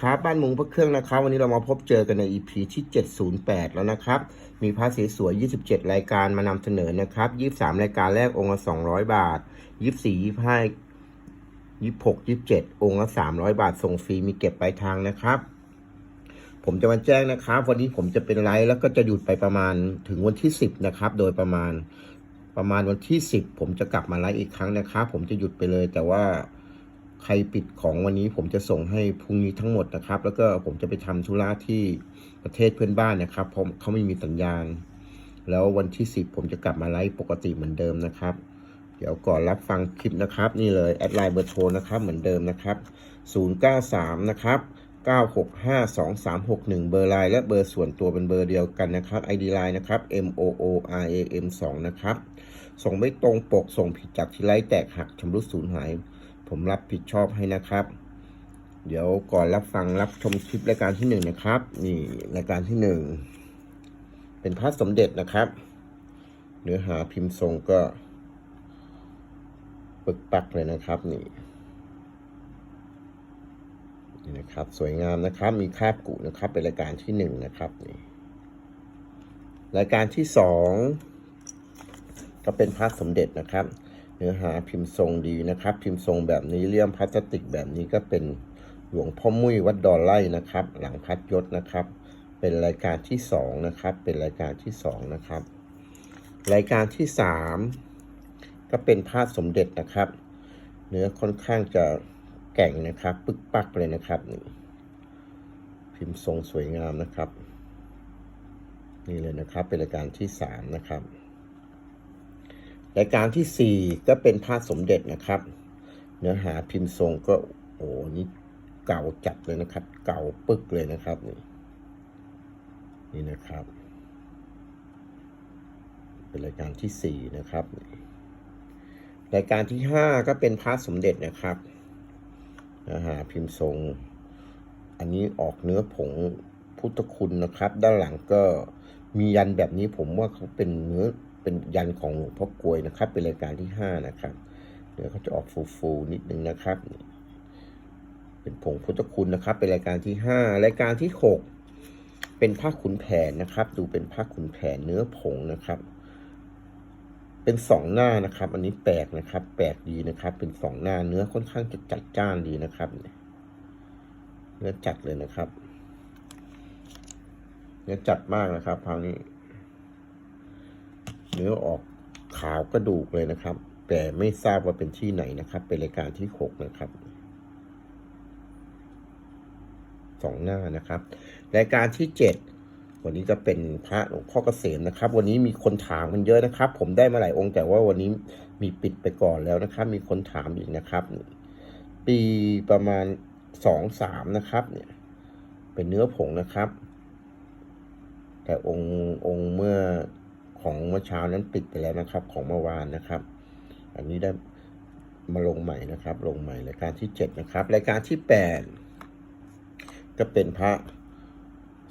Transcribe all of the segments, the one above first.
ครับบ้านมุงพระเครื่องนะครับ วันนี้เรามาพบเจอกันใน EP ที่ 708 แล้วนะครับ มีพระสีสวย27 รายการมานำเสนอนะครับ 23 รายการแรกองค์ละ 200 บาท 24 25 26 27 องค์ละ 300 บาทส่งฟรีมีเก็บปลายทางนะครับ ผมจะมาแจ้งนะครับ วันนี้ผมจะเป็นไลฟ์แล้วก็จะหยุดไปประมาณถึงวันที่ 10 นะครับ โดยประมาณประมาณวันที่ 10 ผมจะกลับมาไลฟ์อีกครั้งนะครับ ผมจะหยุดไปเลยแต่ว่า ใครปิดของวันนี้ผมจะส่งให้พรุ่งนี้ทั้งหมดนะครับ แล้วก็ผมจะไปทำธุระที่ประเทศเพื่อนบ้านนะครับเพราะเขาไม่มีสัญญาณ แล้ววันที่ 10 ผมจะกลับมาไลฟ์ปกติเหมือนเดิมนะครับ เดี๋ยวก่อนรับฟังคลิปนะครับ นี่เลยแอดไลน์เบอร์โทรนะครับเหมือนเดิมนะครับ 093 นะครับ9652361 เบอร์ไลน์และเบอร์ส่วนตัวเป็นเบอร์เดียวกันนะครับ ID ไลน์นะครับ M O O R A M 2นะครับ ส่งไม่ตรงปกส่งผิดจากที่ไลฟ์แตกหักชำรุดสูญหาย ผมรับผิดชอบให้นะครับ เดี๋ยวก่อนรับฟังรับชมคลิปรายการที่หนึ่งนะครับ นี่รายการที่หนึ่งเป็นพระสมเด็จนะครับ เนื้อหาพิมพ์ทรงก็ปึกปักเลยนะครับนี่นี่นะครับ สวยงามนะครับ มีคาบกุนะครับ เป็นรายการที่หนึ่งนะครับนี่รายการที่สองก็เป็นพระสมเด็จนะครับ เนื้อหาพิมพ์ทรงดีนะครับ พิมพ์ทรงแบบนี้เลี่ยมพลาสติกแบบนี้ก็เป็นหลวงพ่อมุ้ยวัดดอนไล่นะครับ หลังพัดยศนะครับ เป็นรายการที่สองนะครับ เป็นรายการที่สองนะครับ รายการที่สามก็เป็นพระสมเด็จนะครับ เนื้อค่อนข้างจะแก่งนะครับ ปึกปักเลยนะครับนี่พิมพ์ทรงสวยงามนะครับ นี่เลยนะครับ เป็นรายการที่สามนะครับ รายการที่สี่ก็เป็นพระสมเด็จนะครับ เนื้อหาพิมพ์ทรงก็โอ้นี่เก่าจัดเลยนะครับ เก่าปึกเลยนะครับ นี่นี่นะครับ เป็นรายการที่สี่นะครับ รายการที่ห้าก็เป็นพระสมเด็จนะครับเนื้อหาพิมพ์ทรง อันนี้ออกเนื้อผงพุทธคุณนะครับ ด้านหลังก็มียันแบบนี้ผมว่าเขาเป็นเนื้อ เป็นยันของหลวงพ่อกลวยนะครับ เป็นรายการที่ห้านะครับเดี๋ยวเขาจะออกฟูๆนิดนึงนะครับ เป็นผงพุทธคุณนะครับ เป็นรายการที่ห้ารายการที่หกเป็นผ้าขุนแผนนะครับ ดูเป็นผ้าขุนแผนเนื้อผงนะครับ เป็นสองหน้านะครับ อันนี้แปลกนะครับแปลกดีนะครับ เป็นสองหน้าเนื้อค่อนข้างจะจัดจ้านดีนะครับเนื้อจัดเลยนะครับ เนื้อจัดมากนะครับคราวนี้ เนื้อออกขาวกระดูกเลยนะครับ แต่ไม่ทราบว่าเป็นที่ไหนนะครับ เป็นรายการที่หกนะครับสองหน้านะครับ รายการที่เจ็ดวันนี้จะเป็นพระหลวงพ่อเกษมนะครับ วันนี้มีคนถามกันเยอะนะครับ ผมได้มาหลายองค์แต่ว่าวันนี้มีปิดไปก่อนแล้วนะครับ มีคนถามอีกนะครับ ปีประมาณสองสามนะครับ เนี่ย เป็นเนื้อผงนะครับ แต่องค์องค์เมื่อ ของเมื่อเช้านั้นปิดไปแล้วนะครับ ของเมื่อวานนะครับ อันนี้ได้มาลงใหม่นะครับ ลงใหม่รายการที่เจ็ดนะครับ รายการที่แปดก็เป็นพระ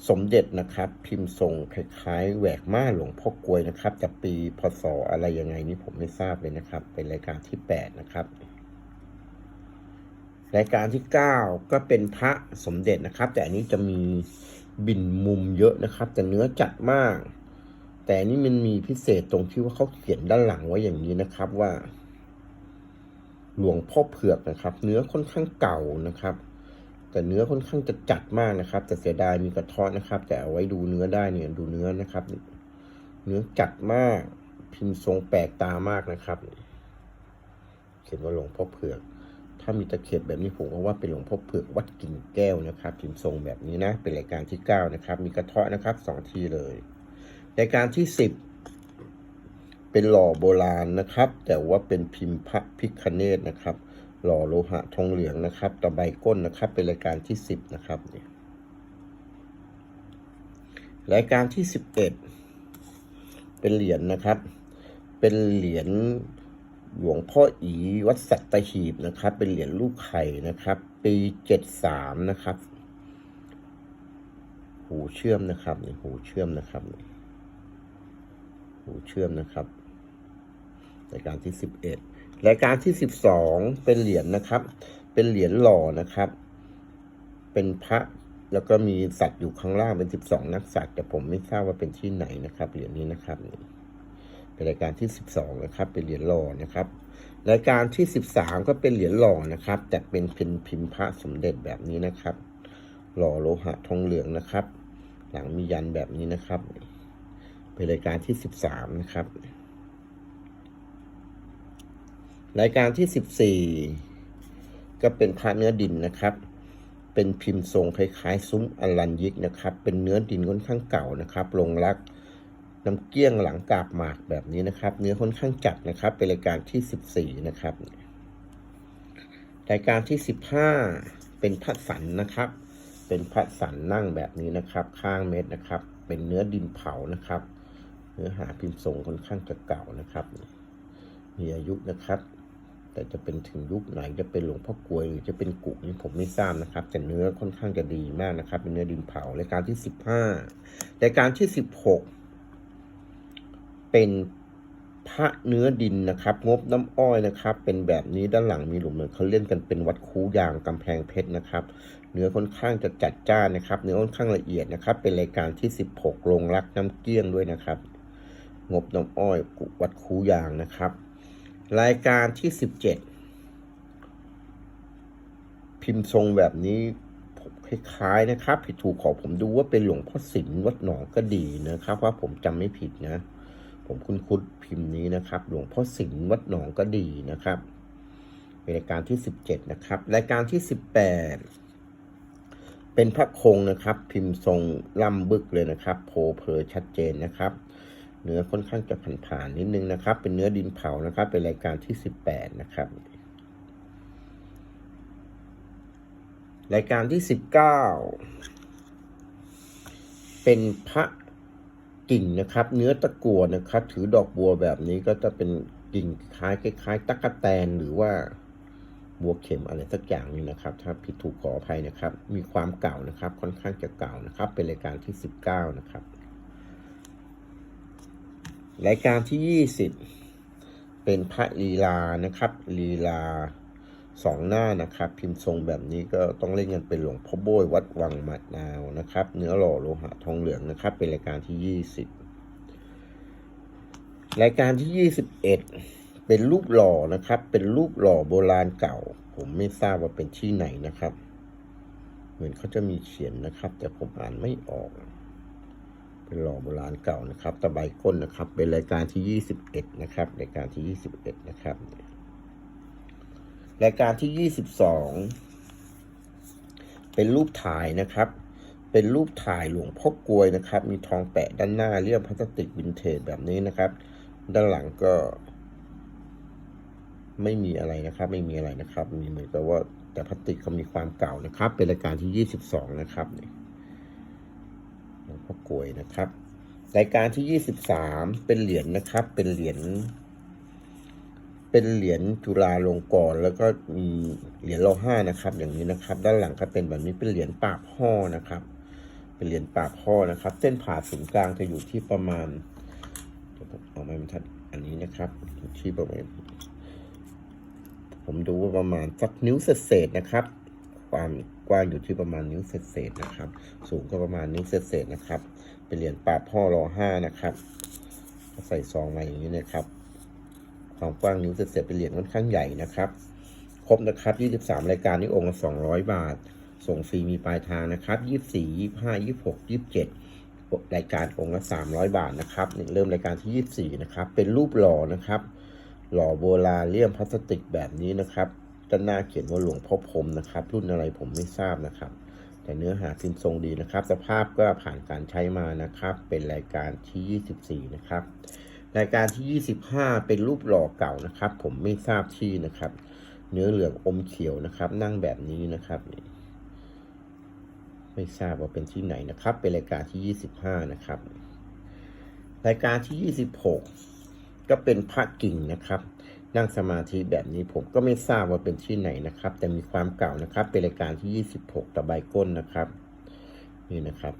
สมเด็จนะครับ พิมพ์ทรงคล้ายๆแหวกม่าหลวงพ่อกลวยนะครับจากปีพศอะไรยังไงนี่ผมไม่ทราบเลยนะครับ เป็นรายการที่แปดนะครับ รายการที่เก้าก็เป็นพระสมเด็จนะครับ แต่อันนี้จะมีบินมุมเยอะนะครับ แต่เนื้อจัดมาก แต่นี่มันมีพิเศษตรงที่ว่าเขาเขียนด้านหลังไว้อย่างนี้นะครับว่า หลวงพ่อเผือกนะครับ เนื้อค่อนข้างเก่านะครับ แต่เนื้อค่อนข้างจะจัดมากนะครับ แต่เสียดายมีกระเท้อนนะครับ แต่เอาไว้ดูเนื้อได้เนี่ยดูเนื้อนะครับ เนื้อจัดมาก พิมพ์ทรงแปลกตามากนะครับ เขียนว่าหลวงพ่อเผือก ถ้ามีตะเข็บแบบนี้ผมก็ว่าเป็นหลวงพ่อเผือกวัดกิ่งแก้วนะครับ พิมพ์ทรงแบบนี้นะ เป็นรายการที่เก้านะครับ มีกระเทาะนะครับสองทีเลย รายการที่สิบเป็นหล่อโบราณนะครับ แต่ว่าเป็นพิมพ์พระพิคเนตนะครับ หล่อโลหะทองเหลืองนะครับตะไบก้นนะครับ เป็นรายการที่สิบนะครับเนี่ยรายการที่สิบเอ็ดเป็นเหรียญนะครับ เป็นเหรียญหลวงพ่ออีวัดสัตหีบนะครับ เป็นเหรียญลูกไข่นะครับ ปีเจ็ดสามนะครับ หูเชื่อมนะครับนี่หูเชื่อมนะครับนี่ หูเชื่อมนะครับรายการที่สิบเอ็ดรายการที่สิบสองเป็นเหรียญนะครับ เป็นเหรียญหล่อนะครับ เป็นพระแล้วก็มีสัตว์อยู่ข้างล่างเป็นสิบสองนักสัตว์แต่ผมไม่ทราบว่าเป็นที่ไหนนะครับ เหรียญนี้นะครับเป็นรายการที่สิบสองนะครับ เป็นเหรียญหล่อนะครับ รายการที่สิบสามก็เป็นเหรียญหล่อนะครับ แต่เป็นพิมพ์พิมพ์พระสมเด็จแบบนี้นะครับ หล่อโลหะทองเหลืองนะครับ หลังมียันแบบนี้นะครับ เป็นรายการที่สิบสามนะครับ รายการที่สิบสี่ก็เป็นพระเนื้อดินนะครับ เป็นพิมพ์ทรงคล้ายๆ ซุ้มอลัญยิกนะครับ เป็นเนื้อดินค่อนข้างเก่านะครับ ลงรักน้ำเกี้ยงหลังกาบหมากแบบนี้นะครับ เนื้อค่อนข้างจัดนะครับ เป็นรายการที่สิบสี่นะครับ รายการที่สิบห้าเป็นพระสันนะครับ เป็นพระสันนั่งแบบนี้นะครับ ข้างเม็ดนะครับ เป็นเนื้อดินเผานะครับ นื้อหาพิมพ์ทรงค่อนข้างจะเก่านะครับ มีอายุนะครับ แต่จะเป็นถึงยุคไหนจะเป็นหลวงพ่อกลวยหรือจะเป็นกุนี่ผมไม่ทราบนะครับ แต่เนื้อค่อนข้างจะดีมากนะครับ เป็นเนื้อดินเผารายการที่สิบห้ารายการที่สิบหกเป็นพระเนื้อดินนะครับ งบน้ำอ้อยนะครับ เป็นแบบนี้ด้านหลังมีหลุมเหมือนเขาเล่นกันเป็นวัดคูยางกำแพงเพชรนะครับ เนื้อค่อนข้างจะจัดจ้านนะครับ เนื้อค่อนข้างละเอียดนะครับ เป็นรายการที่สิบหกลงรักน้ำเกี้ยงด้วยนะครับ งบน้ำอ้อยกุวัดคูยางนะครับ รายการที่สิบเจ็ดพิมพ์ทรงแบบนี้ผมคล้ายๆนะครับ ผิดถูกขอผมดูว่าเป็นหลวงพ่อสิงห์วัดหนองก็ดีนะครับ ว่าผมจำไม่ผิดนะ ผมคุ้นๆพิมพ์นี้นะครับ หลวงพ่อสิงห์วัดหนองก็ดีนะครับเป็นรายการที่สิบเจ็ดนะครับ รายการที่สิบแปดเป็นพระคงนะครับ พิมพ์ทรงล่ำบึกเลยนะครับ โพเพอชัดเจนนะครับ เนื้อค่อนข้างจะผ่านๆนิดนึงนะครับ เป็นเนื้อดินเผานะครับ เป็นรายการที่สิบแปดนะครับ รายการที่สิบเก้าเป็นพระกิ่งนะครับ เนื้อตะกัวนะครับ ถือดอกบัวแบบนี้ก็จะเป็นกิ่งคล้ายคล้ายๆตะกะแตนหรือว่าบัวเข็มอะไรสักอย่างนี้นะครับ ถ้าผิดถูกขออภัยนะครับ มีความเก่านะครับ ค่อนข้างจะเก่านะครับ เป็นรายการที่สิบเก้านะครับ รายการที่ยี่สิบเป็นพระลีลานะครับลีลาสองหน้านะครับ พิมพ์ทรงแบบนี้ก็ต้องเล่นกันเป็นหลวงพ่อโบยวัดวังมะนาวนะครับ เนื้อหล่อโลหะทองเหลืองนะครับ เป็นรายการที่ยี่สิบรายการที่ยี่สิบเอ็ดเป็นรูปหล่อนะครับ เป็นรูปหล่อโบราณเก่า ผมไม่ทราบว่าเป็นที่ไหนนะครับ เหมือนเขาจะมีเขียนนะครับ แต่ผมอ่านไม่ออก เป็นหล่อโบราณเก่านะครับ ตะไบก้นนะครับ เป็นรายการที่ยี่สิบเอ็ดนะครับ รายการที่ยี่สิบเอ็ดนะครับ รายการที่ยี่สิบสองเป็นรูปถ่ายนะครับ เป็นรูปถ่ายหลวงพ่อกลวยนะครับ มีทองแปะด้านหน้าเรียบพลาสติกวินเทจแบบนี้นะครับ ด้านหลังก็ ไม่มีอะไรนะครับ ไม่มีอะไรนะครับ มีเหมือนกับว่าแต่พลาสติกเขามีความเก่านะครับ เป็นรายการที่ยี่สิบสองนะครับเนี่ย พ่อกวยนะครับรายการที่ยี่สิบสามเป็นเหรียญนะครับ เป็นเหรียญเป็นเหรียญจุฬาลงกรณ์แล้วก็มีเหรียญโลห้านะครับ อย่างนี้นะครับ ด้านหลังก็เป็นแบบนี้เป็นเหรียญปากห่อนะครับ เป็นเหรียญปากห่อนะครับ เส้นผ่าศูนย์กลางจะอยู่ที่ประมาณเดี๋ยวผมเอาไม้บรรทัดอันนี้นะครับที่ประมาณผมดูว่าประมาณสักนิ้วเศษๆนะครับ ความ กว้างอยู่ที่ประมาณนิ้วเศษๆนะครับ สูงก็ประมาณนิ้วเศษๆนะครับ เป็นเหรียญปากห่อรอห้านะครับใส่ซองมาอย่างนี้นะครับ ความกว้างนิ้วเศษๆเป็นเหรียญค่อนข้างใหญ่นะครับ ครบนะครับ 23 รายการนี้องค์ละ200 บาท ส่งฟรีมีปลายทางนะครับ 24 25 26 27 รายการองค์ละ 300 บาทนะครับเริ่มรายการที่ 24 นะครับ เป็นรูปหล่อนะครับ หล่อโบราณเลี่ยมพลาสติกแบบนี้นะครับ ด้านหน้าเขียนว่าหลวงพ่อพรมนะครับ รุ่นอะไรผมไม่ทราบนะครับ แต่เนื้อหาพิมพ์ทรงดีนะครับ สภาพก็ผ่านการใช้มานะครับ เป็นรายการที่ 24 นะครับ รายการที่ 25 เป็นรูปหล่อเก่านะครับ ผมไม่ทราบที่นะครับ เนื้อเหลืองอมเขียวนะครับ นั่งแบบนี้นะครับไม่ทราบว่าเป็นที่ไหนนะครับ เป็นรายการที่ 25 นะครับ รายการที่ 26 ก็เป็นพระกิ่งนะครับ นั่งสมาธิแบบนี้ผมก็ไม่ทราบว่าเป็นที่ไหนนะครับ แต่มีความเก่านะครับ เป็นรายการที่ 26 ตะไบก้นนะครับ นี่นะครับ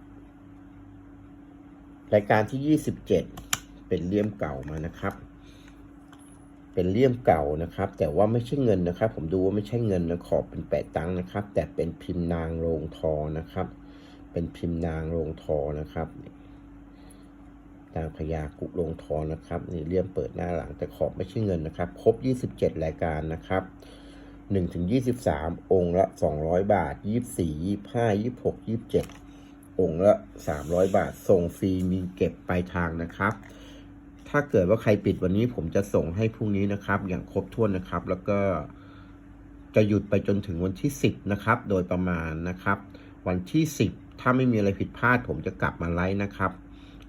รายการที่ 27 เป็นเลี่ยมเก่ามานะครับ เป็นเลี่ยมเก่านะครับ แต่ว่าไม่ใช่เงินนะครับ ผมดูว่าไม่ใช่เงินนะขอบเป็นแปดตังค์นะครับ แต่เป็นพิมพ์นางโรงทอนะครับ เป็นพิมพ์นางโรงทอนะครับ นี่นางพญากุโรงทอนะครับนี่เลี่ยมเปิดหน้าหลังแต่ขอบไม่ใช่เงินนะครับ ครบ 27 รายการนะครับ1ถึง23 องค์ละ 200 บาท 24 25 26 27 องค์ละ 300 บาท ส่งฟรีมีเก็บปลายทางนะครับ ถ้าเกิดว่าใครปิดวันนี้ผมจะส่งให้พรุ่งนี้นะครับ อย่างครบถ้วนนะครับ แล้วก็จะหยุดไปจนถึงวันที่ 10 นะครับ โดยประมาณนะครับ วันที่ 10 ถ้าไม่มีอะไรผิดพลาด ผมจะกลับมาไลฟ์นะครับ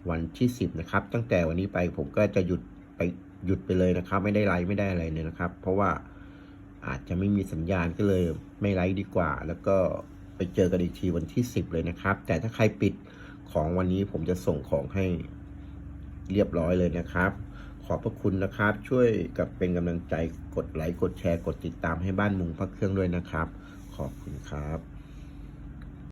วันที่ 10 นะครับ ตั้งแต่วันนี้ไปผมก็จะหยุดไปหยุดไปเลยนะครับ ไม่ได้ไลฟ์ไม่ได้อะไรเลยนะครับ เพราะว่าอาจจะไม่มีสัญญาณก็เลยไม่ไลฟ์ดีกว่า แล้วก็ไปเจอกันอีกทีวันที่ 10 เลยนะครับ แต่ถ้าใครปิดของวันนี้ผมจะส่งของให้เรียบร้อยเลยนะครับ ขอบพระคุณนะครับ ช่วยกับเป็นกำลังใจกดไลค์กดแชร์กดติดตามให้บ้านมุงพักเครื่องด้วยนะครับ ขอบคุณครับ